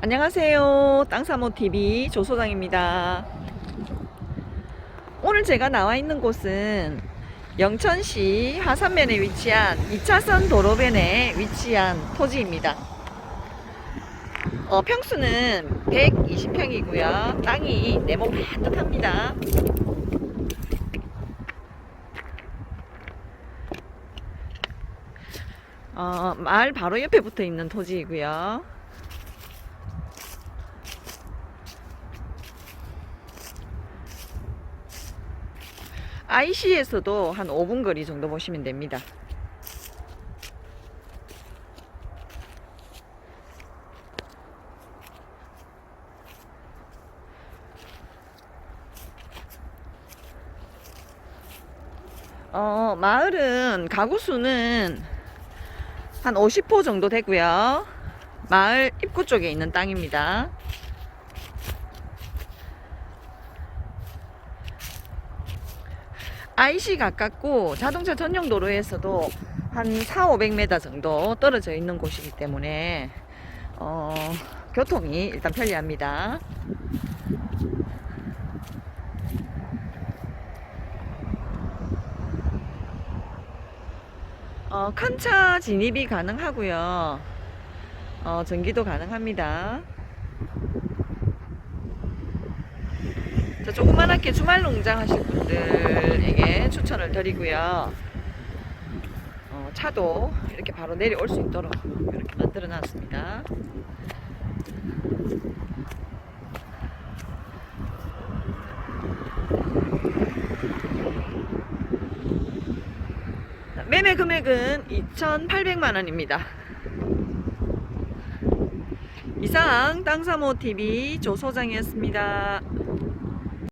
안녕하세요. 땅사모TV 조소장입니다. 오늘 제가 나와 있는 곳은 영천시 하산면에 위치한 2차선 도로변에 위치한 토지입니다. 어, 평수는 120평이고요. 땅이 네모 반듯합니다. 어, 마을 바로 옆에 붙어 있는 토지이고요. IC에서도 한 5분 거리 정도 보시면 됩니다. 어, 마을은 가구 수는 한 50호 정도 되고요. 마을 입구 쪽에 있는 땅입니다. IC 가깝고 자동차 전용 도로에서도 한 4, 500m 정도 떨어져 있는 곳이기 때문에 어, 교통이 일단 편리합니다. 어, 칸차 진입이 가능하고요. 어, 전기도 가능합니다. 자, 조그만하게 주말 농장 하실 분들에게 추천을 드리고요. 어, 차도 이렇게 바로 내려올 수 있도록 이렇게 만들어 놨습니다. 자, 매매 금액은 2,800만 원입니다. 이상 땅사모 TV 조소장이었습니다.